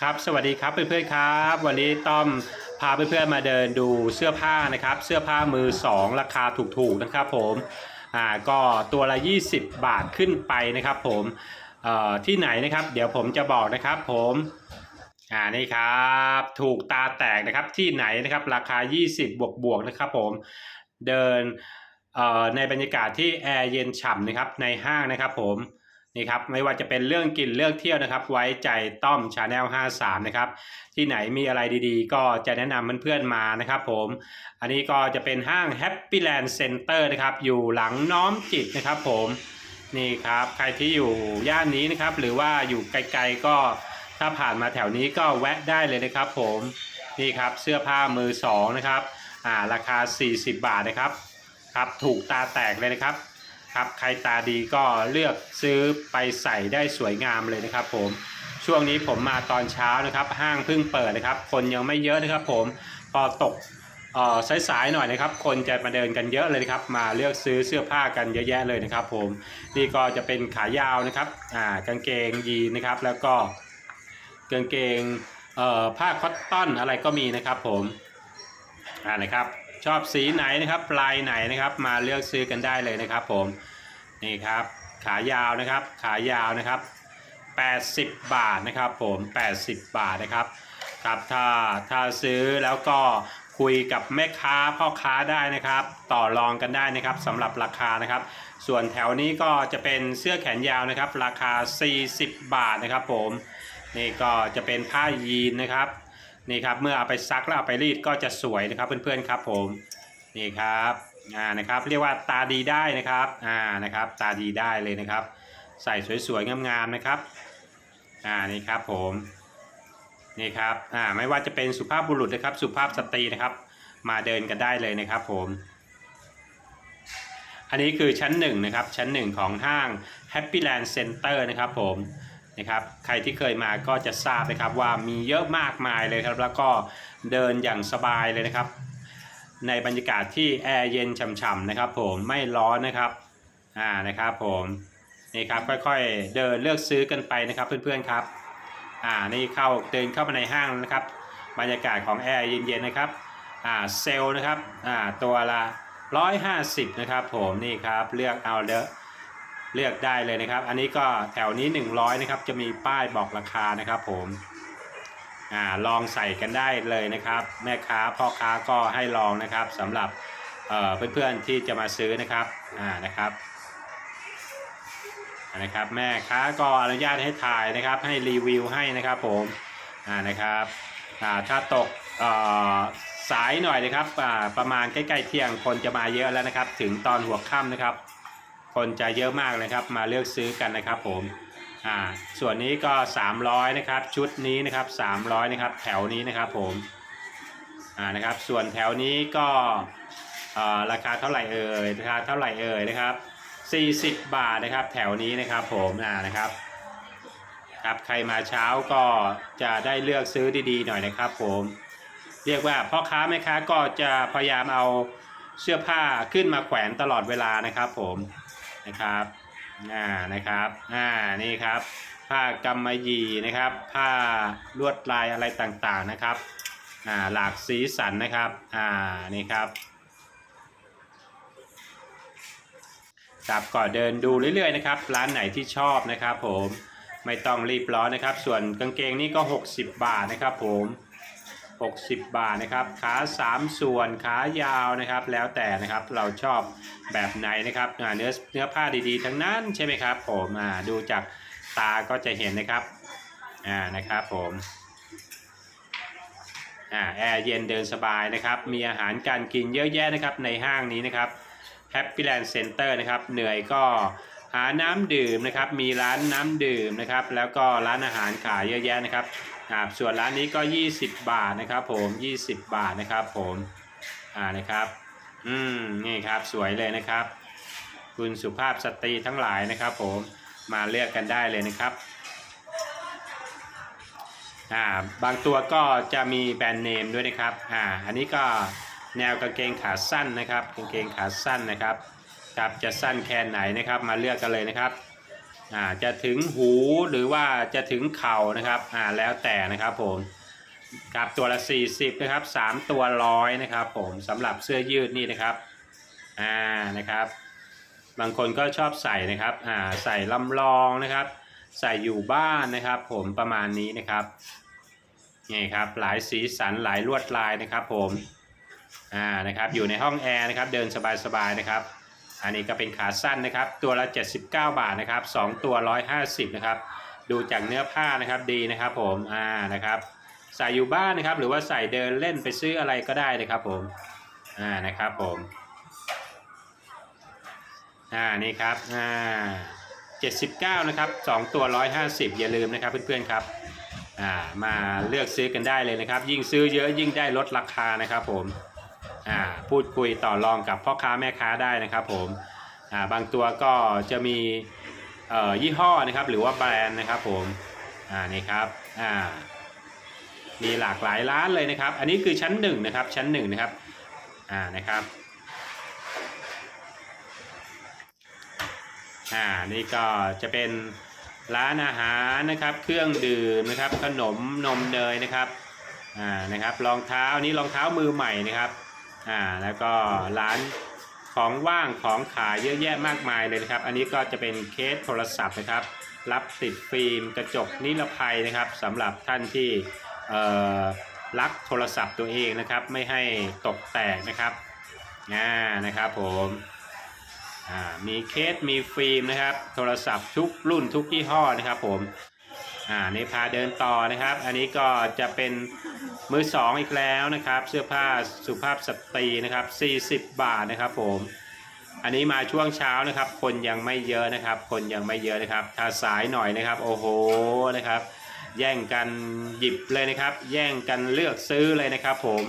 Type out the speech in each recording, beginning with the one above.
ครับสวัสดีครับเพื่อนๆครับ วันนี้ต้อมพาเพื่อนๆมาเดินดูเสื้อผ้านะครับ เสื้อผ้ามือสองราคาถูกๆนะครับผมอ่าก็ตัวละ 20 บาทขึ้นไปนะครับผมเอ่อที่ไหนนะครับ เดี๋ยวผมจะบอกนะครับผมอ่านี่ครับถูกตาแตกนะครับที่ไหนนะครับราคา 20 บวกบวกนะครับผมเดินเอ่อในบรรยากาศที่แอร์เย็นฉ่ำนะครับในห้างนะครับผม นี่ครับไม่ว่าจะเป็นเรื่องกินเรื่องเที่ยวนะครับ ไว้ใจต้อมชาแนล53 นะครับ ที่ไหนมีอะไรดีๆ ก็จะแนะนำเพื่อนๆมานะครับผม อันนี้ก็จะเป็นห้าง Happy Land Center นะครับ อยู่หลังน้อมจิตนะครับผมนี่ครับใครที่อยู่ย่านนี้นะครับ หรือว่าอยู่ไกลๆก็ถ้าผ่านมาแถวนี้ก็แวะได้เลยนะครับผมนี่ครับเสื้อผ้ามือสองนะครับอ่าราคา 40 บาทนะครับครับถูกตาแตกเลยนะครับ ครับ ใครตาดีก็เลือกซื้อไปใส่ได้สวยงามเลยนะครับผมช่วงนี้ผมมาตอนเช้านะครับห้างเพิ่งเปิดนะครับ คนยังไม่เยอะนะครับผมพอตกออสายๆหน่อยนะครับ คนจะมาเดินกันเยอะเลยนะครับ มาเลือกซื้อเสื้อผ้ากันเยอะแยะเลยนะครับ ผมนี่ก็จะเป็นขายาวนะครับอ่ากางเกงยีนนะครับ แล้วก็กางเกงเอ่อผ้าคอตตอนอะไรก็มีนะครับผมอ่านะครับ ชอบสีไหนนะครับลายไหนนะครับ มาเลือกซื้อกันได้เลยนะครับ ผมนี่ครับ ขายาวนะครับ ขายาวนะครับ 80 บาทนะครับ ผม 80 บาทนะครับครับถ้าถ้าซื้อแล้วก็คุยกับแม่ค้าพ่อค้าได้นะครับ ต่อรองกันได้นะครับสำหรับราคานะครับ ส่วนแถวนี้ก็จะเป็นเสื้อแขนยาวนะครับ ราคา 40 บาทนะครับ ผมนี่ก็จะเป็นผ้ายีนนะครับ นี่ครับเมื่อเอาไปซักแล้วเอาไปรีดก็จะสวยนะครับเพื่อนๆครับผมนี่ครับอ่านะครับเรียกว่าตาดีได้นะครับอ่านะครับตาดีได้เลยนะครับ ใส่สวยๆงามๆนะครับอ่านี่ครับผมนี่ครับอ่าไม่ว่าจะเป็นสุภาพบุรุษนะครับ สุภาพสตรีนะครับ มาเดินกันได้เลยนะครับผมอันนี้คือชั้นหนึ่งนะครับชั้นหนึ่งของห้าง Happy Land Center นะครับผม นะครับใครที่เคยมาก็จะทราบนะครับว่ามีเยอะมากมายเลยครับแล้วก็เดินอย่างสบายเลยนะครับ ในบรรยากาศที่แอร์เย็นฉ่ำๆนะครับ ผมไม่ร้อนนะครับอ่านะครับผมนี่ครับค่อยๆเดินเลือกซื้อกันไปนะครับเพื่อนๆครับอ่านี่เข้าเดินเข้ามาในห้างนะครับ บรรยากาศของแอร์เย็นๆนะครับอ่าเซลนะครับอ่าตัวละ150นะครับผมนี่ครับเลือกเอาเด้อ เลือกได้เลยนะครับ อันนี้ก็แถวนี้ 100นะครับจะมีป้ายบอกราคานะครับ ผมอ่าลองใส่กันได้เลยนะครับ แม่ค้าพ่อค้าก็ให้ลองนะครับสำหรับเอ่อเพื่อนๆที่จะมาซื้อนะครับอ่านะครับนะครับแม่ค้าก็อนุญาตให้ถ่ายนะครับให้รีวิวให้นะครับผมอ่านะครับอ่าถ้าตกเอ่อสายหน่อยนะครับอ่าประมาณใกล้ๆเที่ยงคนจะมาเยอะแล้วนะครับ ถึงตอนหัวค่ำนะครับ คนจะเยอะมากเลยครับ มาเลือกซื้อกันนะครับผมอ่าส่วนนี้ก็ 300นะครับชุดนี้นะครับ300นะครับแถวนี้นะครับผมอ่านะครับส่วนแถวนี้ก็ราคาเท่าไหร่เอ่ยราคาเท่าไหร่เอ่ยนะครับ 40 บาทนะครับ แถวนี้นะครับผมอ่านะครับครับใครมาเช้าก็จะได้เลือกซื้อดีๆหน่อยนะครับ ผม เรียกว่าพ่อค้าแม่ค้าก็จะพยายามเอาเสื้อผ้าขึ้นมาแขวนตลอดเวลานะครับผม นะครับอ่านะครับอ่านี่ครับ ผ้ากำมะหยี่นะครับ ผ้าลวดลายอะไรต่างๆนะครับอ่าหลากสีสันนะครับอ่านี่ครับครับก็เดินดูเรื่อยๆนะครับ ร้านไหนที่ชอบนะครับ ผมไม่ต้องรีบร้อนนะครับ ส่วนกางเกงนี่ก็ 60 บาทนะครับ ผม 60 บาทนะครับ ขา 3 ส่วนขายาวนะครับ แล้วแต่นะครับเราชอบแบบไหนนะครับอ่าเนื้อเนื้อผ้าดีๆ ทั้งนั้นใช่ไหมครับผมอ่าดูจากตาก็จะเห็นนะครับอ่านะครับผมอ่าแอร์เย็นเดินสบายนะครับ มีอาหารการกินเยอะแยะนะครับในห้างนี้นะครับ Happy Land Center นะครับ เหนื่อยก็หาน้ำดื่มนะครับ มีร้านน้ำดื่มนะครับ แล้วก็ร้านอาหารขายเยอะแยะนะครับ ครับส่วนร้านนี้ก็ 20 บาทนะครับ ผม 20 บาทนะครับ ผมอ่านะครับ อืมนี่ครับสวยเลยนะครับ คุณสุภาพสตรีทั้งหลายนะครับ ผมมาเลือกกันได้เลยนะครับอ่าบางตัวก็จะมีแบรนด์เนมด้วยนะครับอ่าอันนี้ก็แนวกางเกงขาสั้นนะครับกางเกงขาสั้นนะครับครับจะสั้นแค่ไหนนะครับ มาเลือกกันเลยนะครับ อ่าจะถึงหูหรือว่าจะถึงเข่านะครับอ่าแล้วแต่นะครับผมครับตัวละ 40นะครับ3ตัวร้อยนะครับผมสำหรับเสื้อยืดนี่นะครับอ่านะครับ บางคนก็ชอบใส่นะครับอ่าใส่ลำลองนะครับ ใส่อยู่บ้านนะครับ ผมประมาณนี้นะครับนี่ครับหลายสีสันหลายลวดลายนะครับผมอ่านะครับอยู่ในห้องแอร์นะครับเดินสบายๆนะครับ อันนี้ก็เป็นขาสั้นนะครับ ตัวละ 79 บาทนะครับ 2 ตัว 150 นะครับ ดูจากเนื้อผ้านะครับดีนะครับผมอ่านะครับใส่อยู่บ้านนะครับ หรือว่าใส่เดินเล่นไปซื้ออะไรก็ได้นะครับผมอ่านะครับผมอ่านี่ครับอ่า79 นะครับ 2 ตัว 150 อย่าลืมนะครับเพื่อนๆครับอ่ามาเลือกซื้อกันได้เลยนะครับ ยิ่งซื้อเยอะยิ่งได้ลดราคานะครับผม อ่าพูดคุยต่อรองกับพ่อค้าแม่ค้าได้นะครับผมอ่าบางตัวก็จะมีเอ่อยี่ห้อนะครับหรือว่าแบรนด์นะครับผมอ่านี่ครับอ่ามีหลากหลายร้านเลยนะครับ อันนี้คือชั้นหนึ่งนะครับชั้นหนึ่งนะครับอ่านะครับอ่านี่ก็จะเป็นร้านอาหารนะครับ เครื่องดื่มนะครับ ขนมนมเนยนะครับอ่านะครับรองเท้าอันนี้รองเท้ามือใหม่นะครับ อ่าแล้วก็ร้านของว่างของขายเยอะแยะมากมายเลยนะครับ อันนี้ก็จะเป็นเคสโทรศัพท์นะครับ รับติดฟิล์มกระจกนิรภัยนะครับสำหรับท่านที่เอ่อรักโทรศัพท์ตัวเองนะครับ ไม่ให้ตกแตกนะครับอ่านะครับผมอ่ามีเคสมีฟิล์มนะครับ โทรศัพท์ทุกรุ่นทุกยี่ห้อนะครับผมอ่านี่พาเดินต่อนะครับ อันนี้ก็จะเป็น มือสองอีกแล้วนะครับ เสื้อผ้าสุภาพสตรีนะครับ40 บาทนะครับผม อันนี้มาช่วงเช้านะครับ คนยังไม่เยอะนะครับ คนยังไม่เยอะนะครับ ถ้าสายหน่อยนะครับ โอ้โหนะครับ แย่งกันหยิบเลยนะครับ แย่งกันเลือกซื้อเลยนะครับ ผม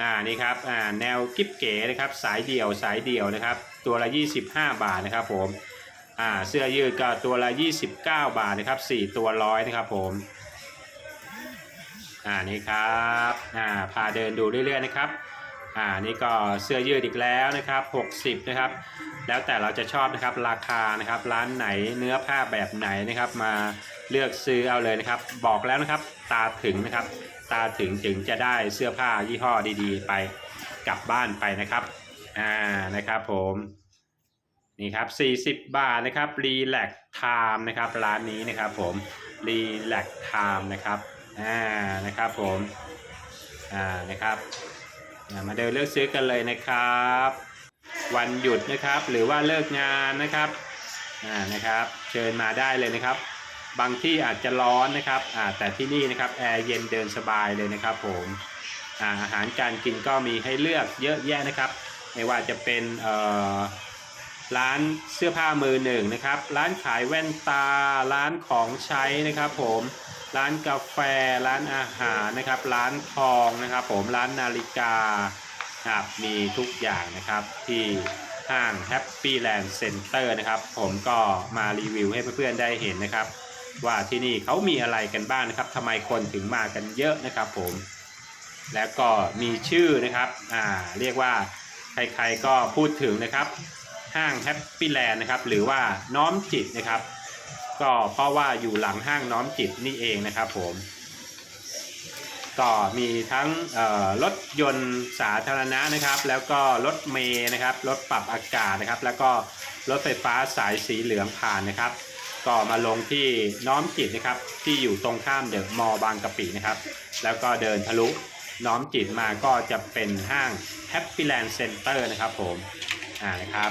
อ่านี่ครับอ่าแนวกิ๊บเก๋นะครับ สายเดี่ยวสายเดี่ยวนะครับ ตัวละ 25 บาทนะครับ ผมอ่าเสื้อยืดก็ตัวละ 29 บาทนะครับ 4 ตัวร้อยนะครับ ผม อ่านี่ครับอ่าพาเดินดูเรื่อยๆนะครับอ่านี่ก็เสื้อยืดอีกแล้วนะครับ60นะครับแล้วแต่เราจะชอบนะครับราคานะครับร้านไหนเนื้อผ้าแบบไหนนะครับมาเลือกซื้อเอาเลยนะครับ บอกแล้วนะครับตาถึงนะครับ ตาถึงถึงจะได้เสื้อผ้ายี่ห้อดีๆ ไปกลับบ้านไปนะครับอ่านะครับผมนี่ครับ40 บาทนะครับรีแลกไทม์นะครับร้านนี้นะครับผมรีแลกไทม์นะครับ อ่านะครับผมอ่านะครับมาเดินเลือกซื้อกันเลยนะครับ วันหยุดนะครับหรือว่าเลิกงานนะครับอ่านะครับ เชิญมาได้เลยนะครับ บางที่อาจจะร้อนนะครับอ่าแต่ที่นี่นะครับแอร์เย็นเดินสบายเลยนะครับผมอ่าอาหารการกินก็มีให้เลือกเยอะแยะนะครับ ไม่ว่าจะเป็นเอ่อร้านเสื้อผ้ามือหนึ่งนะครับ ร้านขายแว่นตา ร้านของใช้นะครับผม ร้านกาแฟ ร้านอาหารนะครับ ร้านทองนะครับ ผมร้านนาฬิกาครับมีทุกอย่างนะครับที่ห้าง Happy Land Center นะครับ ผมก็มารีวิวให้เพื่อนๆได้เห็นนะครับ ว่าที่นี่เขามีอะไรกันบ้างนะครับทำไมคนถึงมากันเยอะนะครับผม แล้วก็มีชื่อนะครับอ่าเรียกว่าใครๆก็พูดถึงนะครับ ห้าง Happy Land นะครับ หรือว่าน้อมจิตนะครับ ก็เพราะว่าอยู่หลังห้างน้อมจิตนี่เองนะครับผม ก็มีทั้งรถยนต์สาธารณะนะครับ แล้วก็รถเมย์นะครับ รถปรับอากาศนะครับ แล้วก็รถไฟฟ้าสายสีเหลืองผ่านนะครับ ก็มาลงที่น้อมจิตนะครับ ที่อยู่ตรงข้ามเดอะมอลล์บางกะปินะครับ แล้วก็เดินทะลุน้อมจิตมาก็จะเป็นห้าง Happy Land Center นะครับผม อ่านะครับ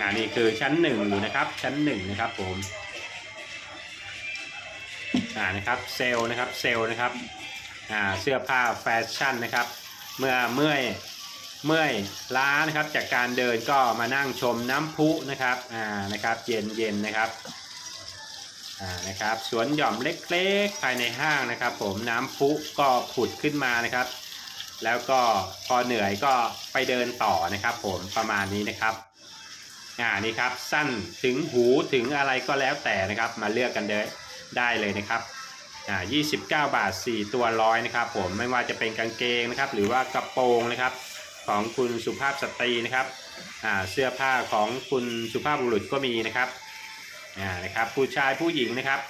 งานนี้คือชั้นหนึ่งอยู่นะครับ ชั้นหนึ่งนะครับผมอ่านะครับเซลล์นะครับเซลล์นะครับอ่าเสื้อผ้าแฟชั่นนะครับ เมื่อเมื่อยเมื่อยล้านะครับจากการเดินก็มานั่งชมน้ำพุนะครับอ่านะครับเย็นเย็นนะครับอ่านะครับสวนหย่อมเล็กๆภายในห้างนะครับ ผมน้ำพุก็ผุดขึ้นมานะครับ แล้วก็พอเหนื่อยก็ไปเดินต่อนะครับ ผมประมาณนี้นะครับ อ่านี่ครับสั้นถึงหูถึงอะไรก็แล้วแต่นะครับ มาเลือกกันได้ได้เลยนะครับอ่า29 บาท 4 ตัวร้อยนะครับ ผมไม่ว่าจะเป็นกางเกงนะครับ หรือว่ากระโปรงนะครับ ของคุณสุภาพสตรีนะครับอ่าเสื้อผ้าของคุณสุภาพบุรุษก็มีนะครับอ่านะครับผู้ชายผู้หญิงนะครับ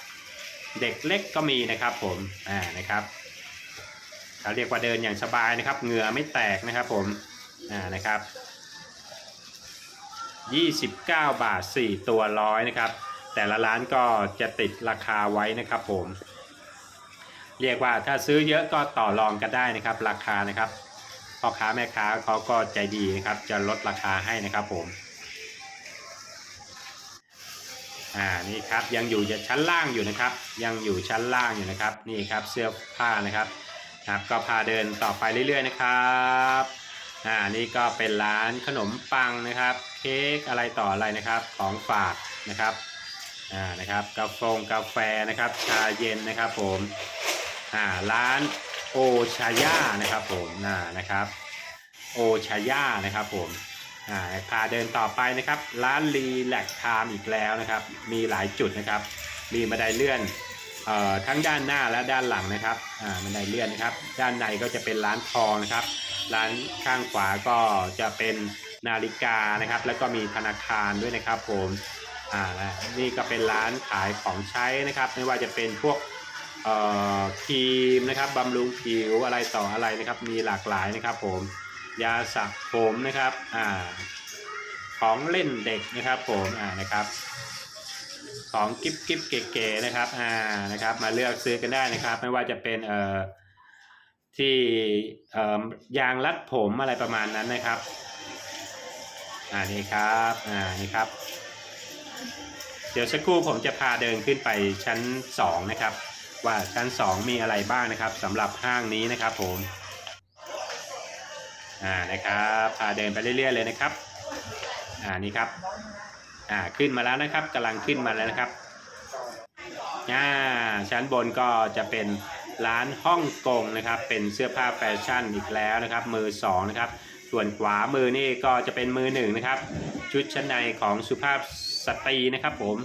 เด็กเล็กก็มีนะครับ ผมอ่านะครับเขาเรียกว่าเดินอย่างสบายนะครับ เหงื่อไม่แตกนะครับ ผมอ่านะครับ 29 บาท 4 ตัวร้อยนะครับ แต่ละร้านก็จะติดราคาไว้นะครับผม เรียกว่าถ้าซื้อเยอะก็ต่อรองกันได้นะครับ ราคานะครับพ่อค้าแม่ค้าเขาก็ใจดีนะครับ จะลดราคาให้นะครับผมอ่านี่ครับยังอยู่ชั้นล่างอยู่นะครับ ยังอยู่ชั้นล่างอยู่นะครับนี่ครับเสื้อผ้านะครับครับก็พาเดินต่อไปเรื่อยๆนะครับ อ่านี่ก็เป็นร้านขนมปังนะครับ เค้กอะไรต่ออะไรนะครับของฝากนะครับอ่านะครับกาแฟกาแฟนะครับชาเย็นนะครับผมอ่าร้านโอชาย่านะครับผมอ่านะครับโอชาย่านะครับผมอ่าพาเดินต่อไปนะครับร้านรีแลกไทม์อีกแล้วนะครับ มีหลายจุดนะครับ มีบันไดเลื่อนเอ่อทั้งด้านหน้าและด้านหลังนะครับอ่าบันไดเลื่อนนะครับ ด้านในก็จะเป็นร้านทองนะครับ ร้านข้างขวาก็จะเป็นนาฬิกานะครับ แล้วก็มีธนาคารด้วยนะครับผมอ่านี่ก็เป็นร้านขายของใช้นะครับ ไม่ว่าจะเป็นพวกเอ่อครีมนะครับบำรุงผิวอะไรต่ออะไรนะครับ มีหลากหลายนะครับ ผมยาสระผมนะครับอ่าของเล่นเด็กนะครับผมอ่านะครับ ของกิฟกิฟเก๋ๆนะครับอ่านะครับ มาเลือกซื้อกันได้นะครับ ไม่ว่าจะเป็นเอ่อ ที่ยางรัดผมอะไรประมาณนั้นนะครับอ่านี่ครับอ่านี่ครับ เดี๋ยวสักครู่ผมจะพาเดินขึ้นไปชั้น 2 นะครับ ว่าชั้น 2 มีอะไรบ้างนะครับสำหรับห้างนี้นะครับผมอ่านะครับพาเดินไปเรื่อย ๆ เลยนะครับอ่านี่ครับอ่าขึ้นมาแล้วนะครับกำลังขึ้นมาแล้วนะครับอ่าชั้นบนก็จะเป็น ร้านฮ่องกงนะครับเป็นเสื้อผ้าแฟชั่นอีกแล้วนะครับ มือสองนะครับ ส่วนขวามือนี่ก็จะเป็นมือหนึ่งนะครับ ชุดชั้นในของสุภาพสตรีนะครับผม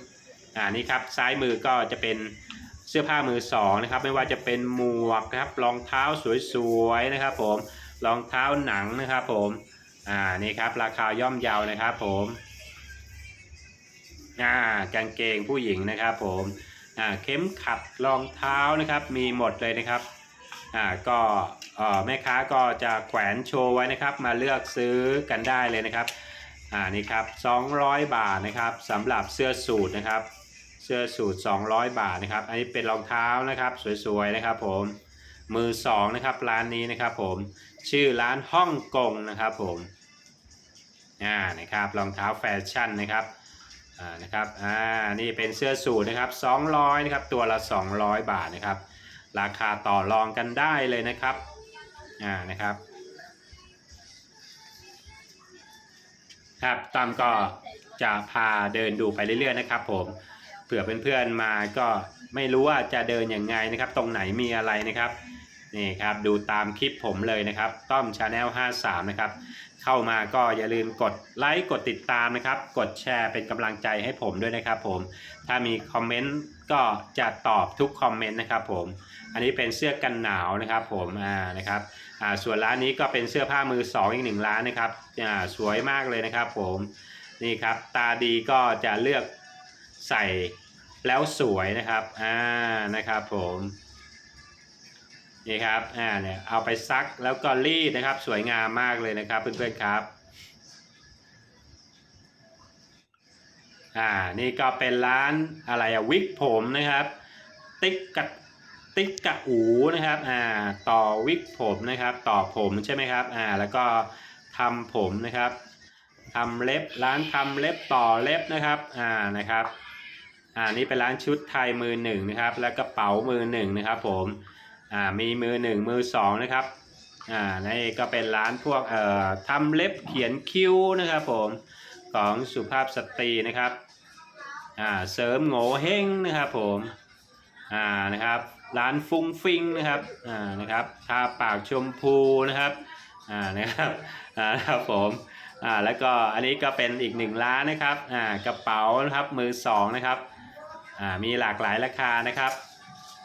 อ่านี่ครับซ้ายมือก็จะเป็นเสื้อผ้ามือสองนะครับ ไม่ว่าจะเป็นหมวกนะครับรองเท้าสวยๆนะครับผมรองเท้าหนังนะครับผมอ่านี่ครับราคาย่อมเยาวนะครับผมอ่ากางเกงผู้หญิงนะครับผม เข็มขัดรองเท้านะครับมีหมดเลยนะครับอ่าก็เอ่อแม่ค้าก็จะแขวนโชว์ไว้นะครับ มาเลือกซื้อกันได้เลยนะครับอ่านี่ครับ200 บาทนะครับสำหรับเสื้อสูทนะครับ เสื้อสูท200 บาทนะครับ อันนี้เป็นรองเท้านะครับสวยๆนะครับผมมือสองนะครับร้านนี้นะครับผมชื่อร้านฮ่องกงนะครับผมอ่านะครับรองเท้าแฟชั่นนะครับ อ่านะครับอ่านี่เป็นเสื้อสูทนะครับ200นะครับตัวละ 200 บาทนะครับ ราคาต่อรองกันได้เลยนะครับอ่านะครับครับตามก็จะพาเดินดูไปเรื่อยๆนะครับผมเผื่อเพื่อนๆมาก็ไม่รู้ว่าจะเดินยังไงนะครับ ตรงไหนมีอะไรนะครับ นี่ครับดูตามคลิปผมเลยนะครับ ต้อมชาแนล53 นะครับ เข้ามาก็อย่าลืมกดไลค์กดติดตามนะครับ กดแชร์เป็นกำลังใจให้ผมด้วยนะครับผม ถ้ามีคอมเมนต์ก็จะตอบทุกคอมเมนต์นะครับผม อันนี้เป็นเสื้อกันหนาวนะครับผมอ่านะครับอ่าส่วนร้านนี้ก็เป็นเสื้อผ้ามือสองอีกหนึ่งร้านนะครับอ่าสวยมากเลยนะครับผมนี่ครับตาดีก็จะเลือกใส่แล้วสวยนะครับอ่านะครับผม นี่ครับ อ่า เนี่ย เอาไปซักแล้วก็รีดนะครับ สวยงามมากเลยนะครับเพื่อนๆครับ อ่า นี่ก็เป็นร้านอะไรอะวิกผมนะครับ ติ๊กกะติ๊กกะอูนะครับ อ่า ต่อวิกผมนะครับ ต่อผมใช่ไหมครับ อ่า แล้วก็ทำผมนะครับทำเล็บ ร้านทำเล็บต่อเล็บนะครับ อ่า นะครับ อ่า นี่เป็นร้านชุดไทยมือหนึ่งนะครับ และกระเป๋ามือหนึ่งนะครับผม อ่ามีมือหนึ่งมือสองนะครับอ่านี่ก็เป็นร้านพวกเอ่อทำเล็บเขียนคิ้วนะครับผมของสุภาพสตรีนะครับอ่าเสริมโง่เฮงนะครับผมอ่านะครับร้านฟุ้งฟิงนะครับอ่านะครับทาปากชมพูนะครับอ่านะครับอ่าครับผมอ่าแล้วก็อันนี้ก็เป็นอีกหนึ่งร้านนะครับอ่ากระเป๋านะครับมือสองนะครับอ่ามีหลากหลายราคานะครับ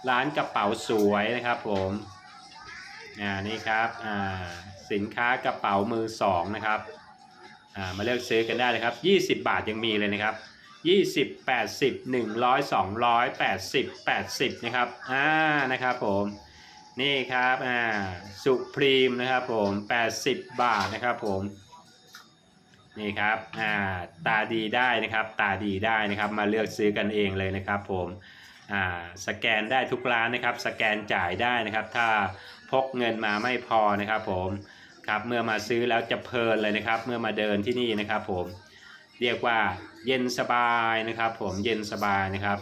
ร้านกระเป๋าสวยนะครับผมอ่านี่ครับอ่าสินค้ากระเป๋ามือสองนะครับอ่ามาเลือกซื้อกันได้เลยครับ 20 บาทยังมีเลยนะครับ 20 80 100 200 80 80นะครับอ่านะครับผมนี่ครับอ่าสุพรีมนะครับผม 80 บาทนะครับผมนี่ครับอ่าตาดีได้นะครับ ตาดีได้นะครับ มาเลือกซื้อกันเองเลยนะครับผม สแกนได้ทุกร้านนะครับ สแกนจ่ายได้นะครับ ถ้าพกเงินมาไม่พอนะครับผมครับเมื่อมาซื้อแล้วจะเพลินเลยนะครับ เมื่อมาเดินที่นี่นะครับ ผมเรียกว่าเย็นสบายนะครับ ผมเย็นสบายนะครับ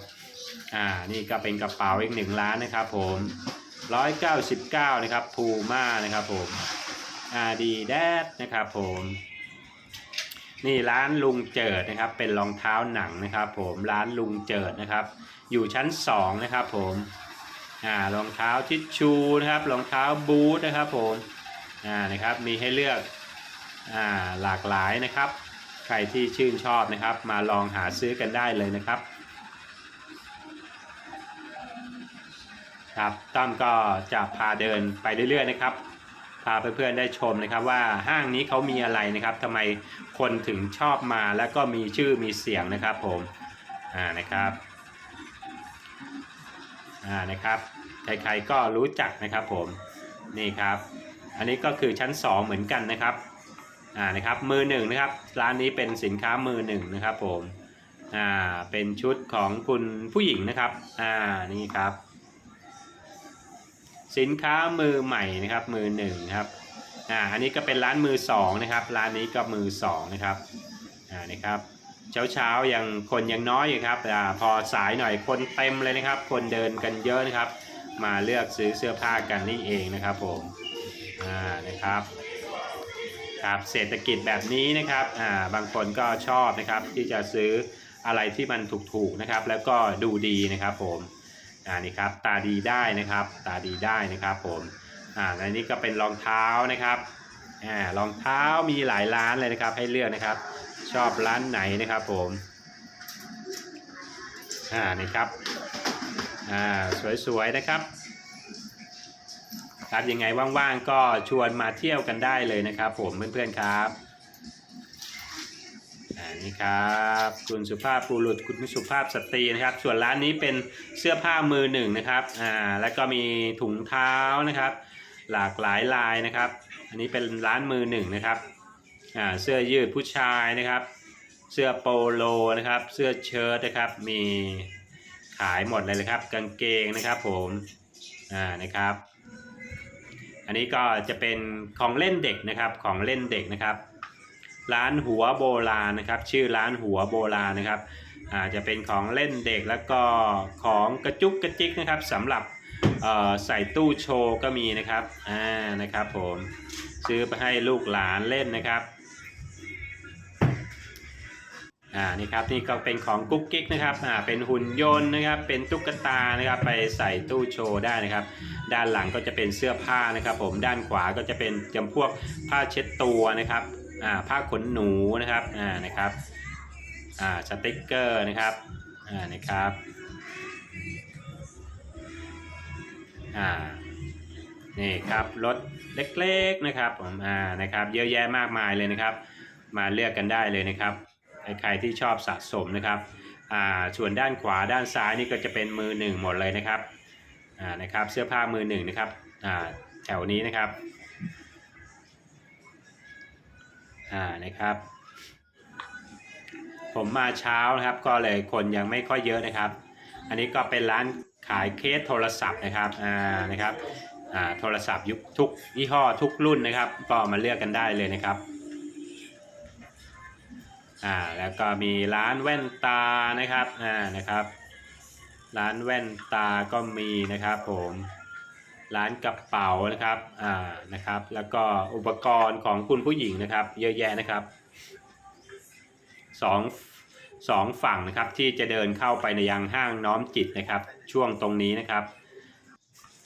อ่านี่ก็เป็นกระเป๋าอีกหนึ่งล้านนะครับผม199นะครับพูม่านะครับผมอาดีแดดนะครับผม นี่ร้านลุงเจิดนะครับ เป็นรองเท้าหนังนะครับ ผมร้านลุงเจิดนะครับ อยู่ชั้น2นะครับผมอ่ารองเท้าทิชชูนะครับรองเท้าบูทนะครับผมอ่านะครับมีให้เลือกอ่าหลากหลายนะครับ ใครที่ชื่นชอบนะครับ มาลองหาซื้อกันได้เลยนะครับครับตั้มก็จะพาเดินไปเรื่อยๆนะครับ พาเพื่อนๆได้ชมนะครับว่าห้างนี้เขามีอะไรนะครับทำไมคนถึงชอบมาแล้วก็มีชื่อมีเสียงนะครับผมอ่านะครับอ่านะครับใครๆก็รู้จักนะครับผมนี่ครับ อันนี้ก็คือชั้น 2 เหมือนกันนะครับอ่านะครับมือหนึ่งนะครับร้านนี้เป็นสินค้ามือหนึ่งนะครับผมอ่าเป็นชุดของคุณผู้หญิงนะครับอ่านี่ครับ สินค้ามือใหม่นะครับมือหนึ่งครับอ่าอันนี้ก็เป็นร้านมือสองนะครับร้านนี้ก็มือสองนะครับอ่านี่ครับเช้าเช้ายังคนยังน้อยอยู่ครับอ่าพอสายหน่อยคนเต็มเลยนะครับ คนเดินกันเยอะนะครับ มาเลือกซื้อเสื้อผ้ากันนี่เองนะครับผมอ่านะครับครับเศรษฐกิจแบบนี้นะครับอ่าบางคนก็ชอบนะครับที่จะซื้ออะไรที่มันถูกๆนะครับ แล้วก็ดูดีนะครับผม อ่านี่ครับตาดีได้นะครับ ตาดีได้นะครับผมอ่าและนี่ก็เป็นรองเท้านะครับอ่ารองเท้ามีหลายร้านเลยนะครับ ให้เลือกนะครับ ชอบร้านไหนนะครับผมอ่านี่ครับอ่าสวยๆนะครับครับยังไงว่างๆก็ชวนมาเที่ยวกันได้เลยนะครับ ผมเพื่อนๆครับ นี่ครับคุณสุภาพบุรุษคุณสุภาพสตรีนะครับ ส่วนร้านนี้เป็นเสื้อผ้ามือหนึ่งนะครับอ่าแล้วก็มีถุงเท้านะครับ หลากหลายลายนะครับ อันนี้เป็นร้านมือหนึ่งนะครับอ่าเสื้อยืดผู้ชายนะครับ เสื้อโปโลนะครับ เสื้อเชิ้ตนะครับ มีขายหมดเลยนะครับ กางเกงนะครับผมอ่านะครับ อันนี้ก็จะเป็นของเล่นเด็กนะครับของเล่นเด็กนะครับ ร้านหัวโบราณนะครับ ชื่อร้านหัวโบราณนะครับอาจะเป็นของเล่นเด็กแล้วก็ของกระจุกกระจิกนะครับสำหรับใส่ตู้โชว์ก็มีนะครับอ่านะครับผมซื้อไปให้ลูกหลานเล่นนะครับอ่านี่ครับนี่ก็เป็นของกุ๊กกิ๊กนะครับอ่าเป็นหุ่นยนต์นะครับเป็นตุ๊กตานะครับไปใส่ตู้โชว์ได้นะครับ ด้านหลังก็จะเป็นเสื้อผ้านะครับ ผมด้านขวาก็จะเป็นจำพวกผ้าเช็ดตัวนะครับ ผ้าขนหนูนะครับอ่านะครับอ่าสติกเกอร์นะครับอ่านะครับอ่านี่ครับรถเล็กๆนะครับผมอ่านะครับเยอะแยะมากมายเลยนะครับ มาเลือกกันได้เลยนะครับใครที่ชอบสะสมนะครับอ่าส่วนด้านขวาด้านซ้ายนี่ก็จะเป็นมือหนึ่งหมดเลยนะครับอ่านะครับเสื้อผ้ามือหนึ่งนะครับอ่าแถวนี้นะครับ อ่านะครับ ผมมาเช้านะครับ ก็เลยคนยังไม่ค่อยเยอะนะครับ อันนี้ก็เป็นร้านขายเคสโทรศัพท์นะครับอ่านะครับอ่าโทรศัพท์ยุคทุกยี่ห้อทุกรุ่นนะครับ ก็มาเลือกกันได้เลยนะครับอ่าแล้วก็มีร้านแว่นตานะครับอ่านะครับ ร้านแว่นตาก็มีนะครับผม ร้านกระเป๋านะครับอ่านะครับ แล้วก็อุปกรณ์ของคุณผู้หญิงนะครับ เยอะแยะนะครับสองสองฝั่งนะครับที่จะเดินเข้าไปในยังห้างน้อมจิตนะครับ ช่วงตรงนี้นะครับ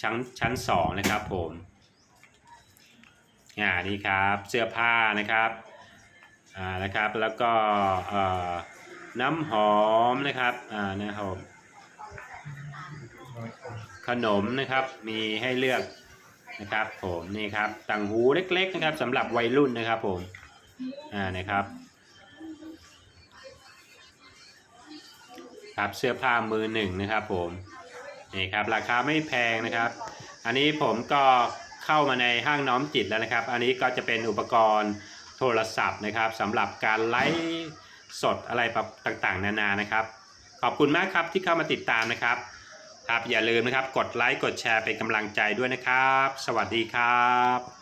ชั้นชั้นสองนะครับผมอ่านี่ครับเสื้อผ้านะครับอ่านะครับแล้วก็เอ่อน้ำหอมนะครับอ่านะครับ ขนมนะครับมีให้เลือกนะครับ ผมนี่ครับต่างหูเล็ก ๆ นะครับสำหรับวัยรุ่นนะครับผมอ่านะครับครับเสื้อผ้ามือหนึ่งนะครับผมนี่ครับราคาไม่แพงนะครับ อันนี้ผมก็เข้ามาในห้างน้อมจิตแล้วนะครับ อันนี้ก็จะเป็นอุปกรณ์โทรศัพท์นะครับสำหรับการไลฟ์สดอะไรแบบต่างๆ นานานะครับ ขอบคุณมากครับที่เข้ามาติดตามนะครับ ครับอย่าลืมนะครับ กดไลค์กดแชร์เป็นกำลังใจด้วยนะครับ สวัสดีครับ